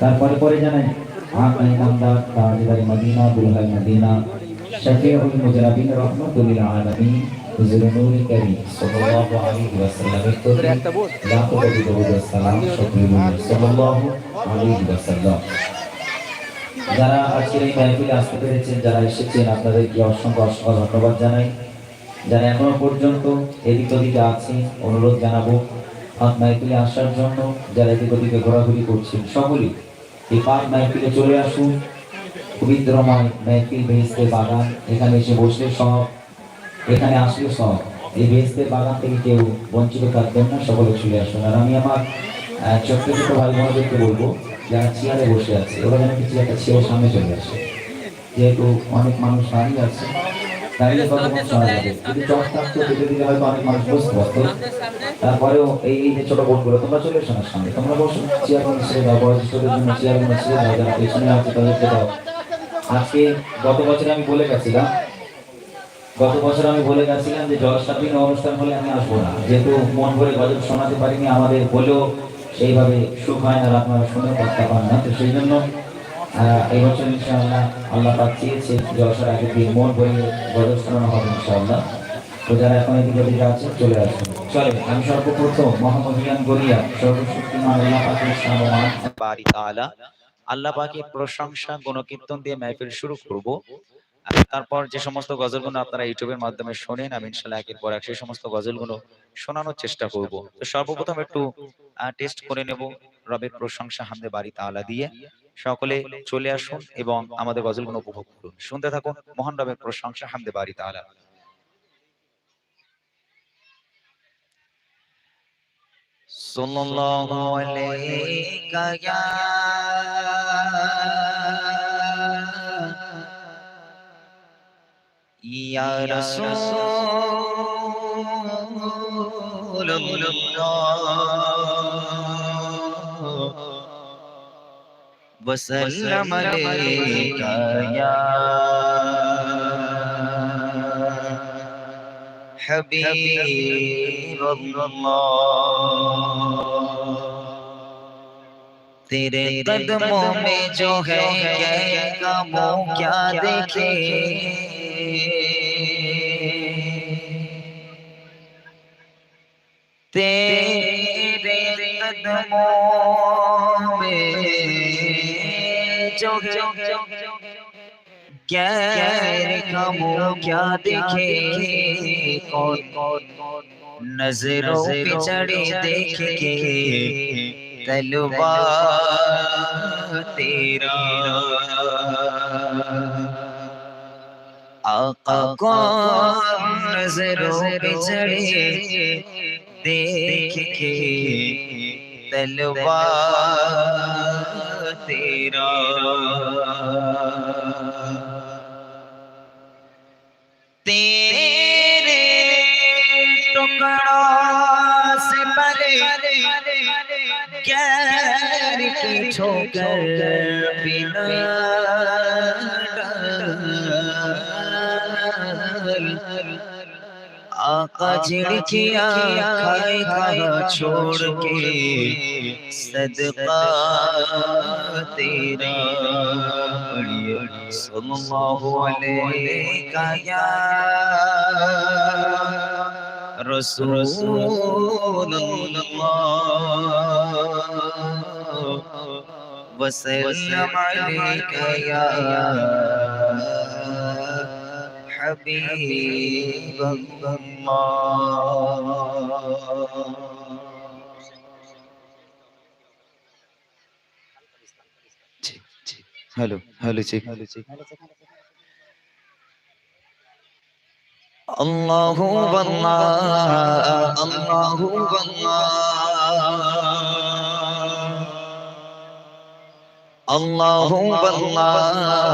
তারপরে পরে জানেন আকা ইমামদার তাজদার মদিনা বুলহাল মদিনা শফিউল মুজরাবিন রহমাতুল আলামিন হুজুর নূর করিম সাল্লাল্লাহু আলাইহি ওয়াসাল্লামের প্রতি লাখো কোটি দরুদ ও সালাম শফিউল সাল্লাল্লাহু আলাইহি ওয়াসাল্লাম। যারা আজকের এই মাহফিলে আসতে পেরেছেন যারা এসেছেন আপনাদেরকে অসংখ্য অসংখ্য ধন্যবাদ জানাই। যারা এখনও পর্যন্ত এদিক ওদিকে আছে অনুরোধ জানাব পাক মাহফিলে আসার জন্য যারা এদিক ওদিকে ঘোরাঘুরি করছেন, সকলেই এই পাক মাহফিলে চলে আসুন। পবিত্রময় মাহফিল বেহেস্তে বাগান, এখানে এসে বসলে সব। এখানে আসলে সব। এই বেহেস্তে বাগান থেকে কেউ বঞ্চিত থাকবেন না, সকলে চলে আসুন। আর আমি আমার ছোট্ট ছোট ভাই বোনদেরকে বলব, যারা চেয়ারে বসে আছে, ওরা যেন কিছু একটা ছেলে সামনে চলে আসে। যেহেতু অনেক মানুষ দাঁড়িয়ে আছে দাঁড়িয়ে যদি থাকতো হয়তো অনেক মানুষ বসতে পারতো। তারপরেও এই যে ছোট বোনগুলো তোমরা চলে এসো না সামনে। তোমরা বসো চেয়ারগুলো ছেড়ে দাও বয়োজ্যেষ্ঠদের জন্য চেয়ারগুলো ছেড়ে দাও যারা পেছনে আছে তাদেরকে দাও। আজকে গত বছর আমি বলে গেছিলাম গত বছর আমি বলে গেছিলাম যে জলসাপীন অনুষ্ঠান হলে আমি আসব না। যেহেতু মন ভরে গজল শোনাতে পারিনি আমাদের বলেও সেইভাবে সুখ হয় না আপনারা শুনে করতে পান না। তো সেই জন্য আহ, এই বছর ইনশাআল্লাহ আল্লাহ পাক চেয়েছে জলসার আগে দিয়ে মন বইয়ে হবে ইনশাআল্লাহ। তো যারা এখন এদিকে দিকে আছে চলে আসবে চলে আমি সর্বপ্রথম আল্লাহ পাকের সামমান আল্লাহ পাকের প্রশংসা গণকীর্তন দিয়ে মাহফিল শুরু করব। তারপর যে সমস্ত গজলগুলো আপনারা ইউটিউবের মাধ্যমে শোনেন, আমি ইনশাল্লাহ একের পর এক সেই সমস্ত গজলগুলো শোনানোর চেষ্টা করব। তো সর্বপ্রথম একটু টেস্ট করে নেব রবের প্রশংসা হামদে বাড়ি তাআলা দিয়ে। সকলে চলে আসুন এবং আমাদের গজলগুলো উপভোগ করুন। শুনতে থাকুন মহান রবের প্রশংসা হামদে বাড়ি তাআলা। সাল্লাল্লাহু আলাইকা يا رسول الله وسلم عليك يا حبيب الله تیرے قدموں میں جو ہے یہ کموں کیا دیکھے तेरे कदमों में जो है गैर कामों क्या देखे कौन कौन नजरों पे चढ़े देख के तलवा तेरा आका कौन नजरों पे चढ़े देख के तलवा तेरा तेरे टुकड़ों से परे गैर की ठोकर बिना आका झिड़किया खाए खा छोड़ के सदका तेरा पढ़िए सल्लल्लाहु अलैहि या रसूलुल्लाह वसल्लम अलैका या حبيب الله hello hello check hello check আল্লাহু আল্লাহ আল্লাহু আল্লাহ আল্লাহু আল্লাহ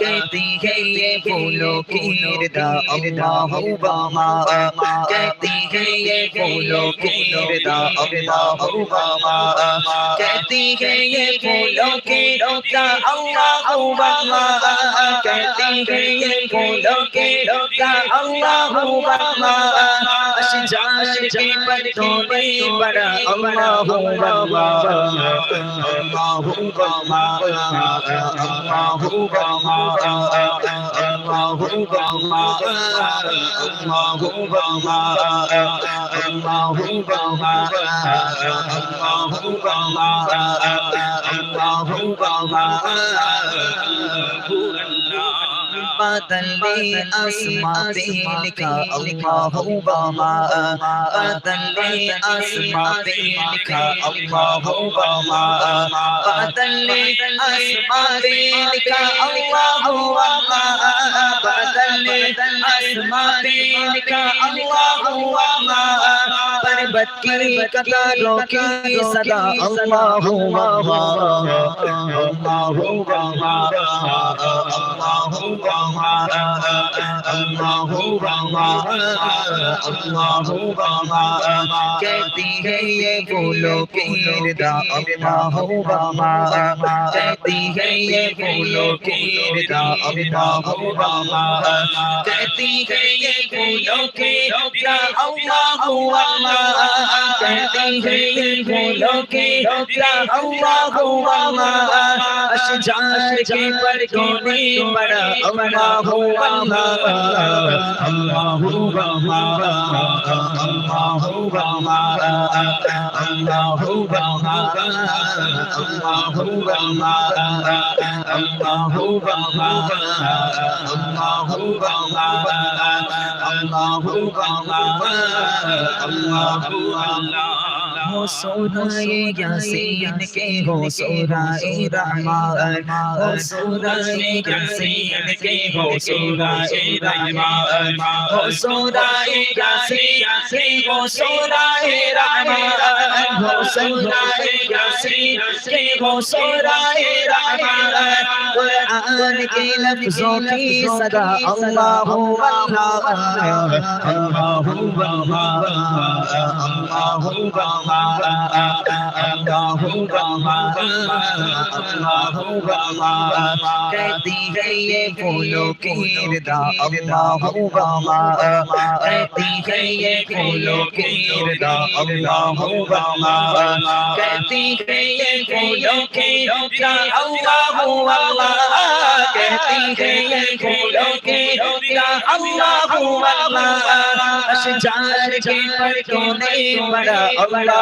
कहती है ये फूलों की रदा अल्लाह बामा कहती है ये फूलों की रदा अल्लाह बामा कहती है ये फूलों की रदा अल्लाह बामा कहती है ये फूलों की रदा अल्लाह बामा अशजार के पत्तों में बड़ा अल्लाह बामा अल्लाह बामा अल्लाह बामा अल्लाह बामा अल्लाह बामा अल्लाह बामा अल्लाह बामा अल्लाह بدلی اسما پہ لکھا اللہ اوباما بدلی اسما پہ لکھا اللہ اوباما بدلی اسما پہ لکھا اللہ اوباما بدلی اسما پہ لکھا اوباما اوباما कहती है ये बोलो कीर्दा अल्लाह रामा कहती है ये बोलो कीर्दा अल्लाह रामा कहती है ये बोलो कीर्दा अल्लाह रामा कहती है ये बोलो कीर्दा अल्लाह रामा अशजान के पर कोने बड़ा अमर আল্লাহু আল্লাহ আল্লাহু রাহমান আল্লাহু রাহমান আল্লাহু রাহমান আল্লাহু রাহমান আল্লাহু রাহমান আল্লাহু রাহমান আল্লাহু রাহমান আল্লাহু আল্লাহ ہو سورائے یاسین کے ہو سورائے رحمان ہو سورائے یاسین کے ہو سورائے رحمان ہو سورائے یاسین ہو سورائے رحمان ہو سورائے یاسین کے ہو سورائے رحمان قرآن کے لفظوں کی صدا اللہ اللہ اللہ اللہ اللہ कहती है ये फूलों की रदा अल्लाह बामा कहती है ये फूलों की रदा अल्लाह बामा कहती है ये फूलों की रदा अल्लाह बामा कहती है ये फूलों की रदा अल्लाह बामा अशजार के पर्दों ने बड़ा अल्लाह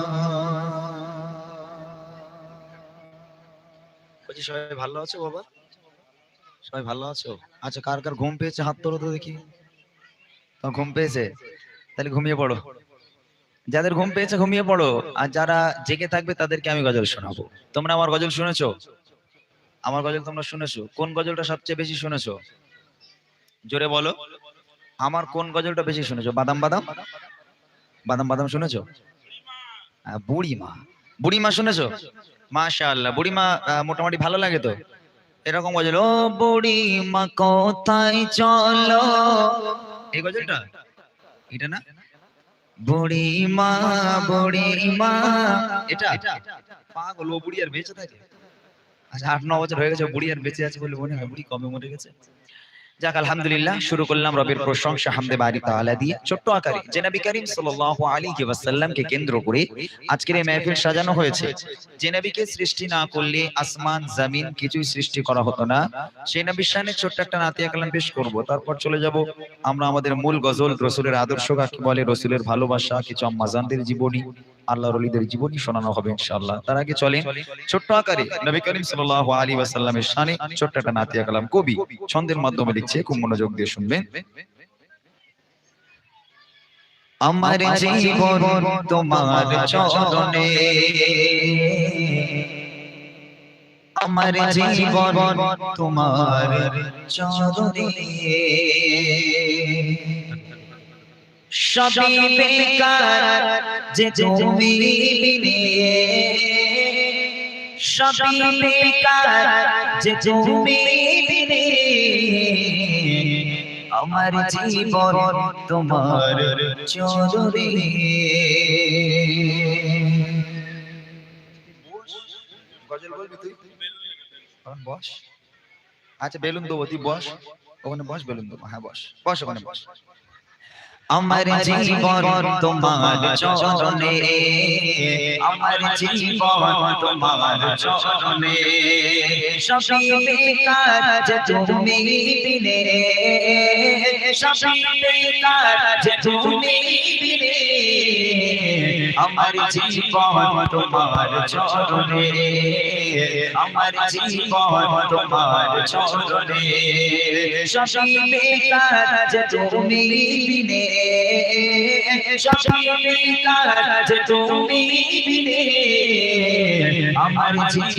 সবাই ভালো আছো বাবা? সবাই ভালো আছো? আচ্ছা কার কার ঘুম পেয়েছে? হাত তোলো তো দেখি। তোমার ঘুম পেয়েছে? তাহলে ঘুমিয়ে পড়ো। যাদের ঘুম পেয়েছে ঘুমিয়ে পড়ো। আর যারা জেগে থাকবে তাদেরকে আমি গজল শোনাবো। তোমরা আমার গজল শুনেছো? আমার গজল তোমরা শুনেছো? কোন গজলটা সবচেয়ে বেশি শুনেছো? জোরে বলো। আমার কোন গজলটা বেশি শুনেছো? বাদাম বাদাম? বাদাম বাদাম শুনেছো? আহ, বুড়িমা। বুড়িমা শুনেছো? মাশাআল্লাহ। বুড়িমা মোটামুটি ভালো লাগে তো? এরকম গজল ও বুড়িমা কোথায় চলো? এই গজলটা? এটা না? বুড়িমা বুড়িমা এটা? পাগল ও বুড়ি আর বেঁচে থাকে? আচ্ছা আট ন বছর হয়ে গেছে বুড়ি আর বেঁচে আছে বলে মনে হয় বুড়ি কমে মরে গেছে? যাক, আলহামদুলিল্লাহ, শুরু করলাম রবের প্রশংসা, হামদে বাড়ি তাআলা দিয়ে ছোট্ট আকারে। যে নবী করিম সাল্লাল্লাহু আলাইহি ওয়াসাল্লামকে কেন্দ্র করে আজকের এই মাহফিল সাজানো হয়েছে। যে নবীকে সৃষ্টি না করলে আসমান, জমিন কিছুই সৃষ্টি করা হতো না। সেই নবীর শানে ছোট্ট একটা নাতিয়া কালাম পেশ করব, তারপর চলে যাব আমরা আমাদের মূল গজল রসুলের আদর্শ কাকে বলে, রসুলের ভালোবাসা, কিছু আম্মাজানদের জীবনী। আল্লাহর ওলিদের জীবনী শোনানো হবে ইনশাআল্লাহ। তার আগে চলেন ছোট্ট আকারে নবী করিম সাল্লাল্লাহু আলাইহি ওয়াসাল্লামের শানে ছোট্ট একটা নাতিয়া কালাম কবি ছন্দের মাধ্যমে লিখছে, খুব মনোযোগ দিয়ে শুনবেন। আমার জীবন তোমার চরণে, আমার জীবন তোমার চরণে। আমার জীবন তোমার চরণে আচ্ছা বেলুন দেবো, তুই বস। ওখানে বস, বেলুন দেবো। হ্যাঁ বস। বস ওখানে বস। আমার জীবন তোমার চরণে আমার জীবন তোমার চরণে সবই বেকার যে তুমি দিনে সবই বেকার যে তুমি বিনে আমার জীবন তোমার চরণে, আমার জীবন তোমার চরণে। বেকার যে তুমি বিনে বেকার যে তুমি বিনে। আমার জীবন